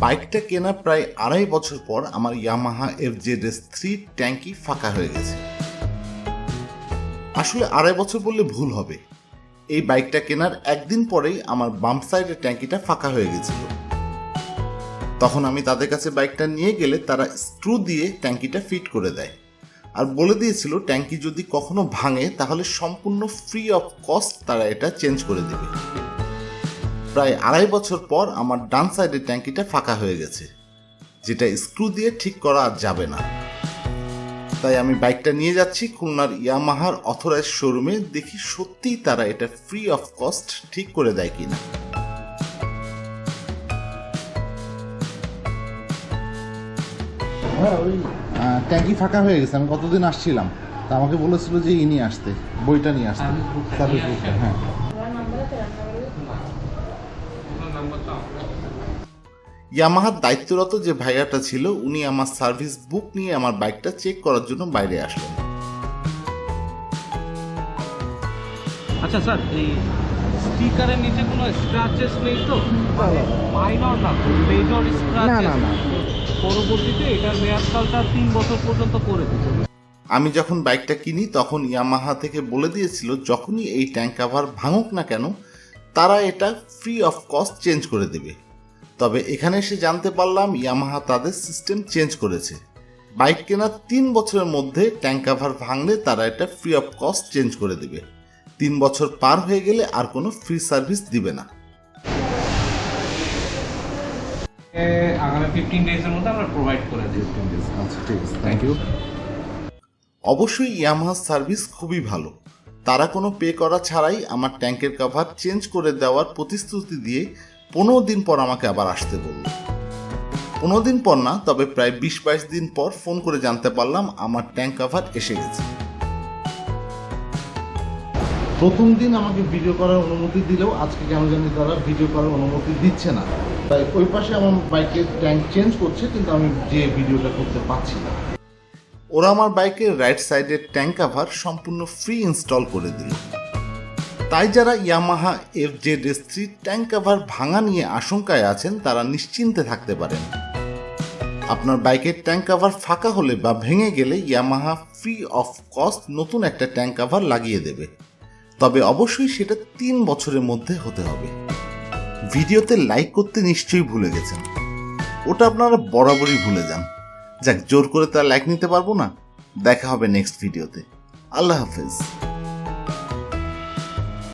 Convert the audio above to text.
বাইকটা কেনার প্রায় আড়াই বছর পর আমার Yamaha F Z S three ট্যাঙ্কি ফাঁকা হয়ে গেছে। আসলে আড়াই বছর বললে ভুল হবে। এই বাইকটা কেনার একদিন পরেই আমার বাম সাইডের ট্যাঙ্কিটা ফাঁকা হয়ে গেছিল। তখন আমি তাদের কাছে বাইকটা নিয়ে গেলে তারা স্ক্রু দিয়ে ট্যাঙ্কিটা ফিট করে দেয়। আর বলে দিয়েছিল, ট্যাঙ্কি যদি কখনো ভাঙে, তাহলে সম্পূর্ণ ফ্রি অফ কস্ট তারা এটা চেঞ্জ করে দেবে। প্রায় আড়াই বছর পর আমার ডান সাইডের ট্যাঙ্কিটা ফাঁকা হয়ে গেছে যেটা স্ক্রু দিয়ে ঠিক করা আর যাবে না। তাই আমি বাইকটা নিয়ে যাচ্ছি খুলনার ইয়ামাহার অথরাইজ শোরুমে দেখি সত্যিই তারা এটা ফ্রি অফ কস্ট ঠিক করে দেয় কিনা। হ্যাঁ ওই ট্যাঙ্কি ফাঁকা হয়ে গেছে আমি কতদিন আসছিলাম। তা আমাকে বলেছিল যে ইনি আসতে বইটা নিয়ে আসতে। সার্ভিস হ্যাঁ। ইয়ামাহার দায়িত্বরত যে ভাইয়াটা ছিল উনি আমার সার্ভিস বুক নিয়ে আমার বাইকটা চেক করার জন্য বাইরে আসলেন। আচ্ছা স্যার এই স্টিকারের নিচে কোনো স্ক্র্যাচেস নেই তো? মাইনর না মেজর স্ক্র্যাচেস না, না। পরবর্তীতে এটার মেয়াদকালটা তিন বছর পর্যন্ত করে দিতে আমি যখন বাইকটা কিনি তখন ইয়ামাহা থেকে বলে দিয়েছিল যখনই এই ট্যাঙ্ক কাভার ভাঙুক না কেন তারা এটা ফ্রি অফ কস্ট চেঞ্জ করে দেবে। তবে এখানে এসে জানতে পারলাম ইয়ামাহা তাদের সিস্টেম চেঞ্জ করেছে। বাইক কেনার তিন বছরের মধ্যে ট্যাঙ্ক কাভার ভাঙলে তারা এটা ফ্রি অফ কস্ট চেঞ্জ করে দেবে। তিন বছর পার হয়ে গেলে আর কোনো ফ্রি সার্ভিস দিবে না। আগামী ফিফটিন ডেজের মধ্যে আমরা প্রোভাইড করে দিই। আচ্ছা ঠিক আছে। থ্যাংক ইউ অবশ্যই ইয়ামাহা সার্ভিস খুবই ভালো। তারা কোনো পে করা ছাড়াই আমার ট্যাঙ্কের কাভার চেঞ্জ করে দেওয়ার প্রতিশ্রুতি দিয়ে পনেরো দিন পর আমাকে আবার আসতে বলল। পনেরো দিন পর না, তবে প্রায় বিশ বাইশ দিন পর ফোন করে জানতে পারলাম আমার ট্যাঙ্ক কাভার এসে গেছে। প্রথম দিন আমাকে ভিডিও করার অনুমতি দিলেও আজকে কেন জানি তারা ভিডিও করার অনুমতি দিচ্ছে না। তাই ওই পাশে আমার বাইকের ট্যাঙ্ক চেঞ্জ করছে, কিন্তু আমি যে ভিডিওটা করতে পারছি না। ওরা আমার বাইকের রাইট সাইডের ট্যাঙ্ক কাভার সম্পূর্ণ ফ্রি ইনস্টল করে দিল। তাই যারা Yamaha F Z S tank cover ভাঙা নিয়ে আশঙ্কায় আছেন, তারা নিশ্চিন্তে থাকতে পারেন। আপনার বাইকের ট্যাঙ্ক কাভার ফাঁকা হলে বা ভেঙে গেলে ইয়ামাহা ফ্রি অফ কস্ট নতুন একটা ট্যাঙ্ক কাভার লাগিয়ে দেবে। তবে অবশ্যই সেটা তিন বছরের মধ্যে হতে হবে। ভিডিওতে লাইক করতে নিশ্চয়ই ভুলে গেছেন। ওটা আপনারা বরাবরই ভুলে যান। যাক জোর করে তার লাইক নিতে পারব না। দেখা হবে নেক্সট ভিডিওতে আল্লাহ হাফেজ।